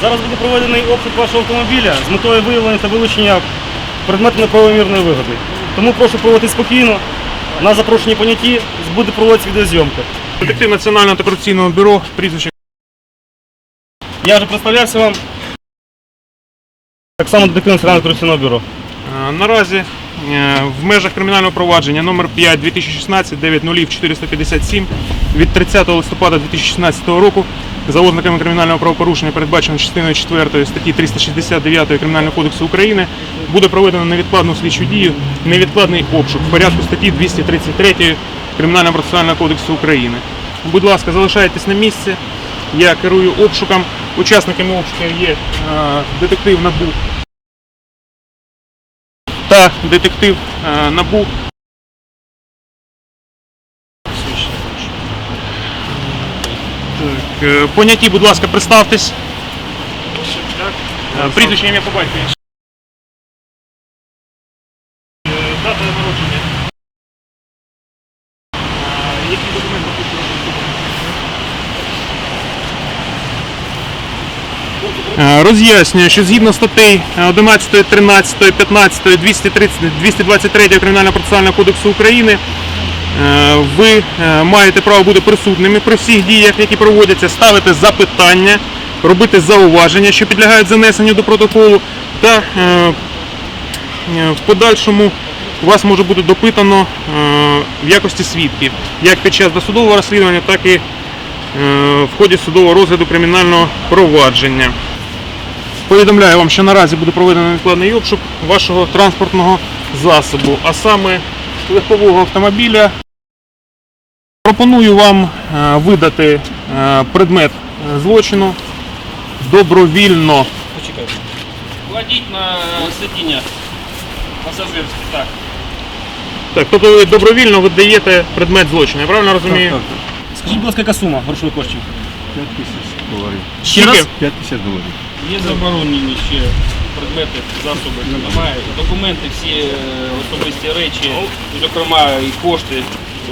Зараз буде проведений обшук вашого автомобіля з метою виявлення та вилучення предмету неправомірної вигоди. Тому прошу проводити спокійно. На запрошені поняті буде проводитися відеозйомка. Детектив Національного антикорупційного бюро, прізвище. Я вже представлявся вам. Так само детектив Національного корупційного бюро. Е, Наразі в межах кримінального провадження номер 5 2016 90 457 від 30 листопада 2016 року за ознаками кримінального правопорушення, передбачено частиною 4 статті 369 Кримінального кодексу України, буде проведено невідкладну слідчу дію, невідкладний обшук в порядку статті 233 Кримінального процесуального кодексу України. Будь ласка, залишайтесь на місці. Я керую обшуком. Учасниками обшуку є е, детектив НАБУ детектив е, НАБУ. Так, е, поняті, будь ласка, представтесь. Е, Прізвище ім'я по батькові. Е, Дата народження. Е, Які документи Е, Роз'яснюю, що згідно статей 11, 13, 15, 230, 223 Кримінального процесуального кодексу України е, ви е, маєте право бути присутніми при всіх діях, які проводяться, ставити запитання, робити зауваження, що підлягають занесенню до протоколу, та в подальшому вас може бути допитано в якості свідків, як під час досудового розслідування, так і в ході судового розгляду кримінального провадження. Повідомляю вам, що наразі буде проведено невідкладний обшук вашого транспортного засобу, а саме легкового автомобіля. Пропоную вам е, видати е, предмет е, злочину добровільно. Почекайте. Кладіть на сидіння пасажирське, так. Так, тобто ви добровільно видаєте предмет злочину, я правильно розумію? Скажіть, будь ласка, яка сума грошових коштів? 5 тисяч доларів. Ще Скільки? раз? 5 тисяч доларів. Є заборонені ще предмети, засоби, немає. Документи, всі е, особисті речі, зокрема і кошти,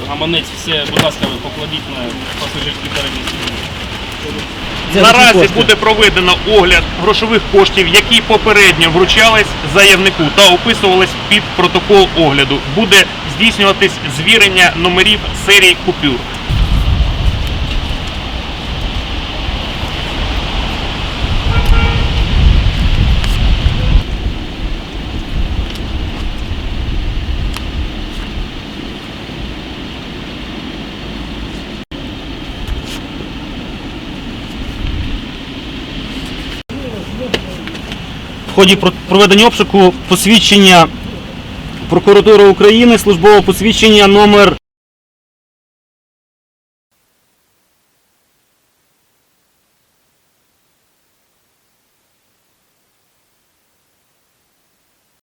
гаманець, все, будь ласка, ви покладіть на пасажирські передні сидіння. Наразі буде проведено огляд грошових коштів, які попередньо вручались заявнику та описувались під протокол огляду. Буде здійснюватись звірення номерів серії купюр. В ході про- проведення обшуку посвідчення прокуратури України, службове посвідчення номер